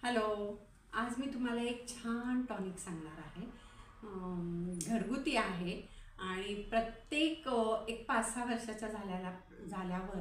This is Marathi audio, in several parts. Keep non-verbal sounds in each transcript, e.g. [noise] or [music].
हॅलो आज मी तुम्हाला एक छान टॉनिक सांगणार आहे. घरगुती आहे आणि प्रत्येक एक पाच सहा वर्षाच्या झाल्याला झाल्यावर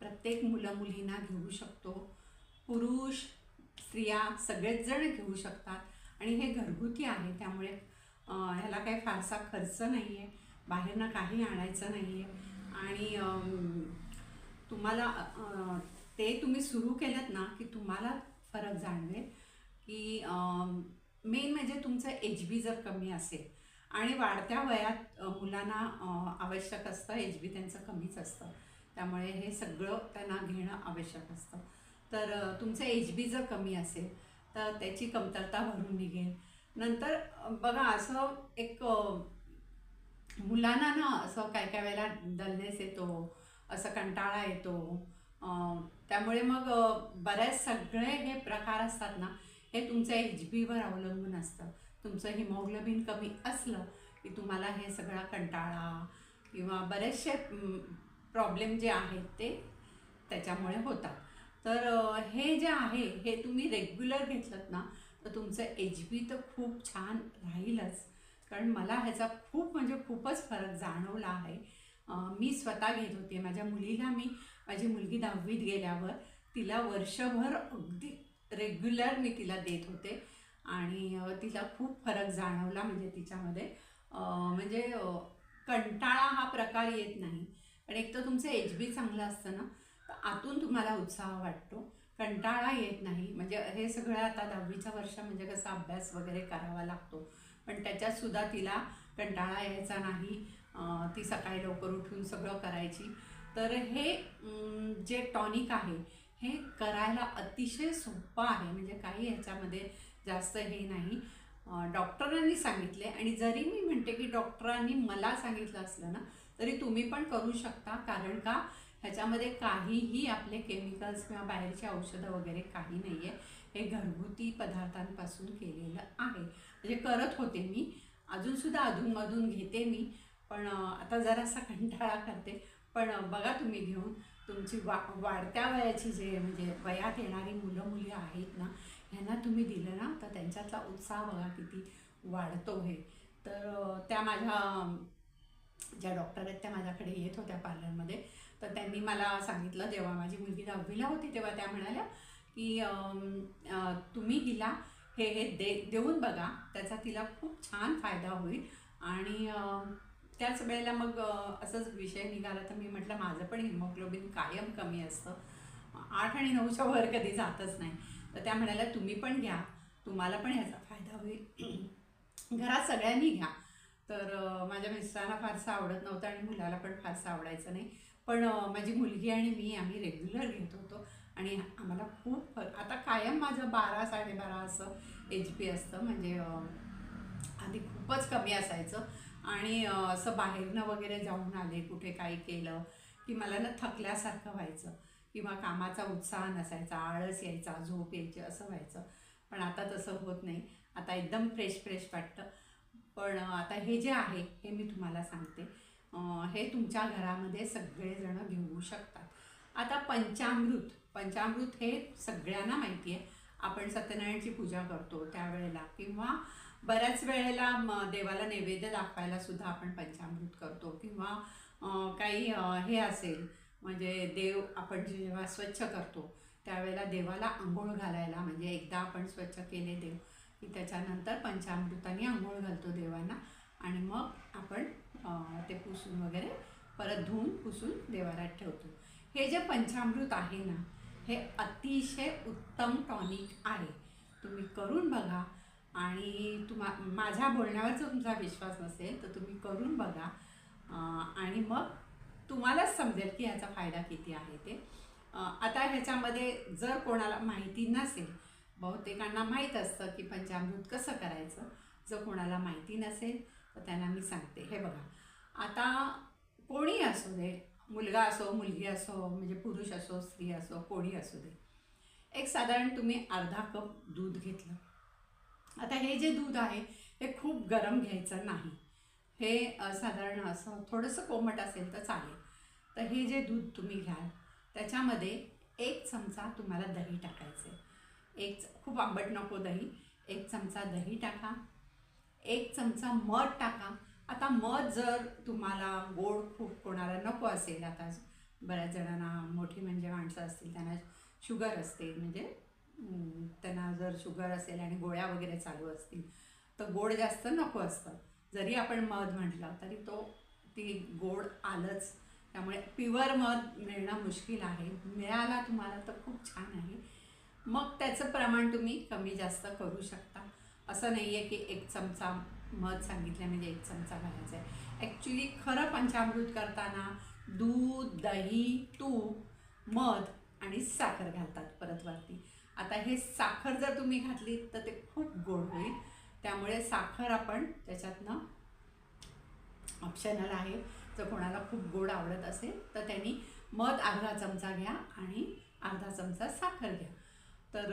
प्रत्येक मुलं मुलींना घेऊ शकतो. पुरुष स्त्रिया सगळेच जण घेऊ शकतात आणि हे घरगुती आहे. त्यामुळे ह्याला काही फारसा खर्च नाही आहे बाहेरनं काही आणायचं नाही आहे आणि तुम्हाला ते तुम्ही सुरू केलं ना की तुम्हाला फरक जाणवेल की मेन म्हणजे तुमचं एच बी जर कमी असेल आणि वाढत्या वयात मुलांना आवश्यक असतं एच बी त्यांचं कमीच असतं. त्यामुळे हे सगळं त्यांना घेणं आवश्यक असतं. तर तुमचं एच बी जर कमी असेल तर त्याची कमतरता भरून निघेल. नंतर बघा असं एक मुलांना ना असं काय काय वेळेला डलनेस येतो असं कंटाळा येतो त्यामुळे मग बऱ्याच सगळे हे प्रकार असतात ना हे तुमच्या एच बीवर अवलंबून असतं. तुमचं हिमोग्लोबिन कमी असलं की तुम्हाला हे सगळा कंटाळा किंवा बरेचसे प्रॉब्लेम जे आहेत ते त्याच्यामुळे होतात. तर हे जे आहे हे तुम्ही रेग्युलर घेतलं ना तर तुमचं एच बी तर खूप छान राहीलच. कारण मला ह्याचा खूप म्हणजे खूपच फरक जाणवला आहे. मी स्वतः घेत होते. माझ्या मुलीला मी माझी मुलगी दहावीत गेल्यावर तिला वर्षभर अगदी रेग्युलर मी तिला देत होते. आणि तिला खूप फरक जाणवला म्हणजे तिच्यामध्ये. म्हणजे कंटाळा हा प्रकार येत नाही. पण एक तर तुमचं एच बी चांगलं असतं ना तर आतून तुम्हाला उत्साह वाटतो. कंटाळा येत नाही. म्हणजे हे सगळं आता दहावीचं वर्ष म्हणजे कसा अभ्यास वगैरे करावा लागतो. पण त्याच्यातसुद्धा तिला कंटाळा यायचा नाही. ती सकाळी लवकर उठून सगळं करायची. तर हे जे टॉनिक आहे हे करायला अतिशय सोपं आहे. म्हणजे काही ह्याच्यामध्ये जास्त हे नाही. डॉक्टरांनी सांगितले आणि जरी मी म्हणते की डॉक्टरांनी मला सांगितलं असलं ना तरी तुम्ही पण करू शकता. कारण का? ह्याच्यामध्ये काहीही आपले केमिकल्स किंवा बाहेरची औषधं वगैरे काही नाही आहे हे घरगुती पदार्थांपासून केलेलं आहे. म्हणजे करत होते मी. अजूनसुद्धा अधूनमधून घेते मी. पण आता जरासा कंटाळा करते. पण बघा तुम्ही घेऊन तुमची वा वाढत्या वयाची जे म्हणजे वयात येणारी मुलं मुली आहेत ना ह्यांना तुम्ही दिलं ना तर त्यांच्यातला उत्साह बघा किती वाढतो हे. तर त्या माझ्या ज्या डॉक्टर आहेत त्या माझ्याकडे येत होत्या पार्लरमध्ये. तर त्यांनी मला सांगितलं जेव्हा माझी मुलगी दहावीला होती तेव्हा त्या म्हणाल्या की तुम्ही हिला हे हे दे देऊन बघा. त्याचा तिला खूप छान फायदा होईल. आणि त्याच वेळेला मग असंच विषय निघाला तर मी म्हटलं माझं पण हिमोग्लोबिन कायम कमी असतं. आठ आणि नऊच्या वर कधी जातच नाही. तर त्या म्हणाल्या तुम्ही पण घ्या. तुम्हाला पण ह्याचा फायदा होईल. [clears throat] घरात सगळ्यांनी घ्या. तर माझ्या मिस्टरांना फारसं आवडत नव्हतं आणि मुलाला पण फारसं आवडायचं नाही. पण माझी मुलगी आणि मी आम्ही रेग्युलर घेत होतो. आणि आम्हाला खूप फरक आता कायम माझं बारा साडेबारा असं एच पी असतं. म्हणजे आधी खूपच कमी असायचं. आणि असं बाहेरनं वगैरे जाऊन आले कुठे काही केलं की मला ना थकल्यासारखं व्हायचं किंवा कामाचा उत्साह नसायचा आळस यायचा झोप यायची असं व्हायचं. पण आता तसं होत नाही. आता एकदम फ्रेश फ्रेश वाटतं. पण आता हे जे आहे हे मी तुम्हाला सांगते. हे तुमच्या घरामध्ये सगळेजणं घेऊ शकतात. आता पंचामृत पंचामृत हे सगळ्यांना माहिती आहे आपण सत्यनारायणची पूजा करतो त्यावेळेला किंवा बऱ्याच वेळेला देवाला नैवेद्य दाखवायला सुद्धा आपण पंचामृत करतो किंवा काही हे असेल म्हणजे देव आपण जेव्हा स्वच्छ करतो त्यावेळेला देवाला आंघोळ घालायला म्हणजे एकदा आपण स्वच्छ केले देव की त्याच्यानंतर पंचामृताने आंघोळ घालतो देवांना आणि मग आपण ते पुसून वगैरे परत धुवून पुसून देवाला ठेवतो. हे जे पंचामृत आहे ना हे अतिशय उत्तम टॉनिक आहे. तुम्ही करून बघा आणि तुम्हा माझ्या बोलण्यावर जर तुमचा विश्वास नसेल तर तुम्ही करून बघा. आणि मग तुम्हालाच समजेल की ह्याचा फायदा किती आहे ते. आता ह्याच्यामध्ये जर कोणाला माहिती नसेल बहुतेकांना माहीत असतं की पंचामृत कसं करायचं. जर कोणाला माहिती नसेल तर त्यांना मी सांगते. हे बघा. आता कोणी असू दे मुलगा असो मुलगी असो म्हणजे पुरुष असो स्त्री असो कोणी असू दे. एक साधारण तुम्ही अर्धा कप दूध घेतलं. आता हे जे दूध आहे हे खूप गरम घ्यायचं नाही. हे साधारण असं थोडंसं कोमट असेल तर चालेल. तर हे जे दूध तुम्ही घ्याल त्याच्यामध्ये एक चमचा तुम्हाला दही टाकायचं आहे एक च- खूप आंबट नको दही. एक चमचा दही टाका. एक चमचा मध टाका. आता मध जर तुम्हाला गोड खूप कोणाला नको असेल आता बऱ्याच जणांना मोठी म्हणजे माणसं असतील त्यांना शुगर असते म्हणजे त्यांना जर शुगर असेल आणि गोळ्या वगैरे चालू असतील तर गोड जास्त नको असतं. जरी आपण मध म्हटलं तरी तो ती गोड आलंच. त्यामुळे प्युअर मध मिळणं मुश्किल आहे. मिळाला तुम्हाला तर खूप छान आहे. मग त्याचं प्रमाण तुम्ही कमी जास्त करू शकता. असं नाही आहे की एक चमचा मध सांगितलं म्हणजे एक चमचा घालायचा आहे. ॲक्च्युली खरं पंचामृत करताना दूध दही तूप मध आणि साखर घालतात परत वरती. आता हे साखर जर तुम्ही घातली तर ते खूप गोड होईल. त्यामुळे साखर आपण त्याच्यातनं ऑप्शनल आहे. जर कोणाला खूप गोड आवडत असेल तर त्यांनी मध अर्धा चमचा घ्या आणि अर्धा चमचा साखर घ्या. तर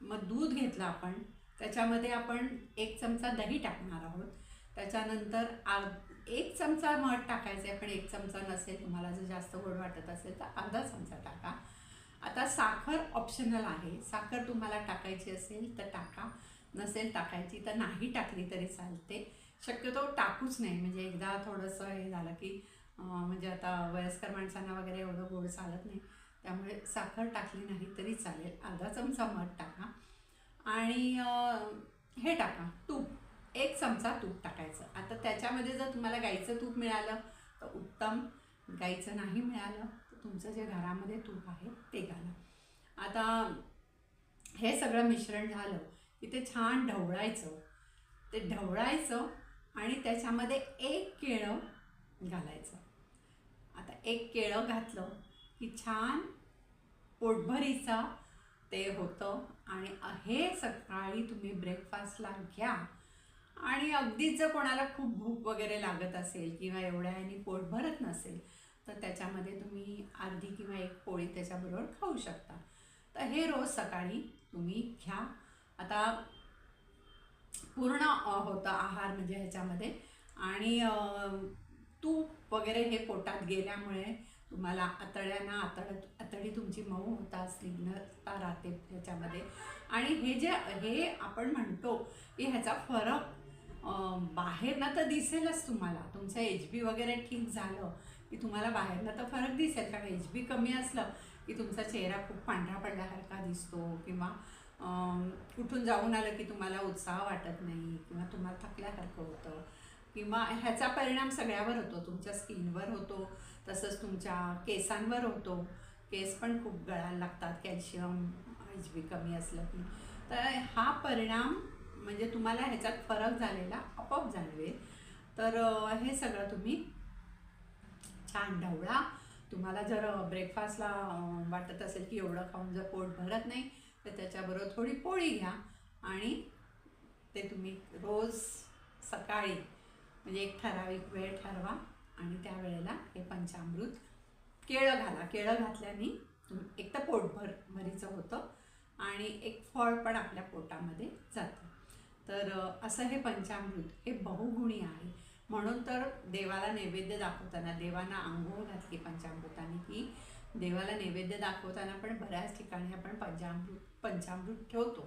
मग दूध घेतलं आपण. त्याच्यामध्ये आपण एक चमचा दही टाकणार आहोत. त्याच्यानंतर आर एक चमचा मध टाकायचं. आहे पण एक चमचा नसेल तुम्हाला जर जास्त गोड वाटत असेल तर अर्धा चमचा टाका. आता साखर ऑप्शनल आहे. साखर तुम्हाला टाकायची असेल तर टाका. नसेल टाकायची तर नाही टाकली तरी चालते. शक्यतो टाकूच नाही. म्हणजे एकदा थोडंसं हे झालं की म्हणजे आता वयस्कर माणसांना वगैरे एवढं गोड चालत नाही. त्यामुळे साखर टाकली नाही तरी चालेल. अर्धा चमचा मध टाका. आणि हे टाका. तूप. एक चमचा तूप टाकायचं. आता त्याच्यामध्ये जर तुम्हाला गाईचं तूप मिळालं तर उत्तम. गाईचं नाही मिळालं तुमचं जे घरामध्ये तूप आहे ते घाला. आता हे सगळं मिश्रण झालं की ते छान ढवळायचं. ते ढवळायचं आणि त्याच्यामध्ये एक केळं घालायचं. आता एक केळं घातलं की छान पोटभरीचा ते होतं आणि हे सकाळी तुम्ही ब्रेकफास्टला घ्या. आणि अगदीच जर कोणाला खूप भूक वगैरे लागत असेल किंवा एवढ्या ह्यानी पोट भरत नसेल तर त्याच्यामध्ये तुम्ही अर्धी किंवा एक पोळी त्याच्याबरोबर खाऊ शकता. तर हे रोज सकाळी तुम्ही घ्या. आता पूर्ण होतं आहार म्हणजे ह्याच्यामध्ये. आणि तूप वगैरे हे पोटात गेल्यामुळे तुम्हाला आतड्यांना आतड आतडी तुमची मऊ होतात स्निग्धता राहते ह्याच्यामध्ये. आणि हे जे हे आपण म्हणतो की ह्याचा फरक बाहेर बाहेरनं तर दिसेलच तुम्हाला. तुमचं एच बी वगैरे ठीक झालं की तुम्हाला बाहेरनं तर फरक दिसेल. कारण एच बी कमी असलं की तुमचा चेहरा खूप पांढरा पडल्यासारखा दिसतो किंवा कुठून जाऊन आलं की तुम्हाला उत्साह वाटत नाही किंवा तुम्हाला थकल्यासारखं होतं. किंवा ह्याचा परिणाम सगळ्यावर होतो. तुमच्या स्किनवर होतो. तसंच तुमच्या केसांवर होतो. केस पण खूप गळायला लागतात. कॅल्शियम एच बी कमी असलं की. तर हा परिणाम म्हणजे तुम्हाला ह्याच्यात फरक झालेला आपोआप जाणवेल. तर हे सगळं तुम्ही छान ढवळा. तुम्हाला जर ब्रेकफास्टला वाटत असेल की एवढं खाऊन जर पोट भरत नाही तर त्याच्याबरोबर थोडी पोळी घ्या. आणि ते तुम्ही रोज सकाळी म्हणजे एक ठराविक वेळ ठरवा आणि त्या वेळेला हे पंचामृत केळं घाला. केळं घातल्याने तुम एक तर पोटभर भरीचं होतं आणि एक फळ पण आपल्या पोटामध्ये जातं. तर असं हे पंचामृत हे बहुगुणी आहे. म्हणून तर देवाला नैवेद्य दाखवताना देवांना आंघोळ घातली पंचामृताने की देवाला नैवेद्य दाखवताना पण बऱ्याच ठिकाणी आपण पंचामृत पंचामृत ठेवतो.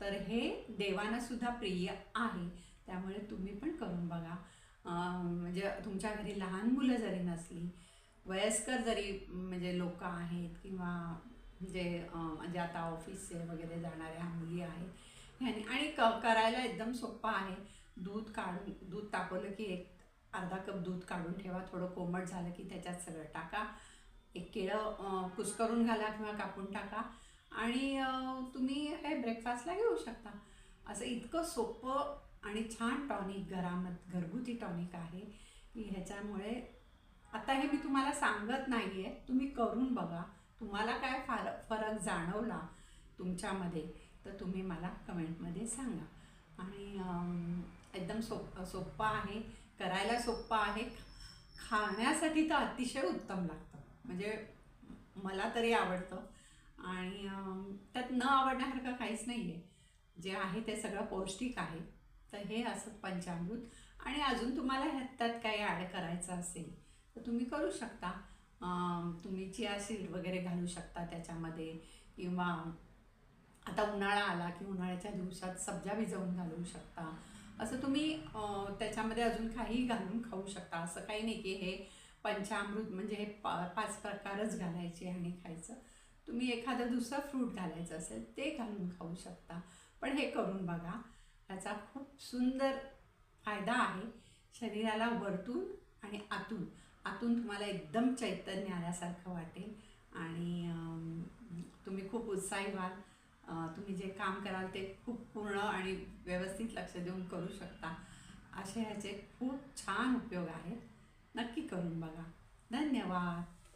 तर हे देवांना सुद्धा प्रिय आहे. त्यामुळे तुम्ही पण करून बघा. म्हणजे तुमच्या घरी लहान मुलं जरी नसली वयस्कर जरी म्हणजे लोक आहेत किंवा म्हणजे म्हणजे आता ऑफिसचे वगैरे जाणाऱ्या मुली आहेत. ह्यानी आणि क करायला एकदम सोपं आहे. दूध काढून दूध तापवलं की एक अर्धा कप दूध काढून ठेवा. थोडं कोमट झालं की त्याच्यात सगळं टाका. एक केळं कुस्करून घाला किंवा कापून टाका. आणि तुम्ही हे ब्रेकफास्टला घेऊ शकता. असं इतकं सोपं आणि छान टॉनिक घरामध्ये घरगुती टॉनिक आहे की ह्याच्यामुळे आता हे मी तुम्हाला सांगत नाही आहे तुम्ही करून बघा. तुम्हाला काय फार फरक जाणवला तुमच्यामध्ये तर तुम्ही मला कमेंटमध्ये सांगा. आणि एकदम सोप सोप्पं आहे करायला सोप्पा आहे. खाण्यासाठी तर अतिशय उत्तम लागतं. म्हणजे मला तरी आवडतं. आणि त्यात न आवडण्यासारखं काहीच नाही आहे जे आहे ते सगळं पौष्टिक आहे. तर हे असं पंचामृत. आणि अजून तुम्हाला ह्यात त्यात काही ॲड करायचं असेल तर तुम्ही करू शकता. तुम्ही चिया सीड वगैरे घालू शकता त्याच्यामध्ये. किंवा आता उन्हाळा आला की उन्हाळ्याच्या दिवसात सब्जा भिजवून घालू शकता. असं तुम्ही त्याच्यामध्ये अजून काही घालून खाऊ शकता. असं काही नाही की हे पंचामृत म्हणजे हे पा पाच प्रकारच घालायचे आणि खायचं. तुम्ही एखादं दुसरं फ्रूट घालायचं असेल ते घालून खाऊ शकता. पण हे करून बघा. त्याचा खूप सुंदर फायदा आहे शरीराला वरतून आणि आतून. आतून तुम्हाला एकदम चैतन्य आल्यासारखं वाटेल आणि तुम्ही खूप उत्साही व्हाल. तुम्ही जे काम कराल ते खूप पूर्ण आणि व्यवस्थित लक्ष देऊन करू शकता. असे ह्याचे खूप छान उपयोग आहेत. नक्की करून बघा. धन्यवाद.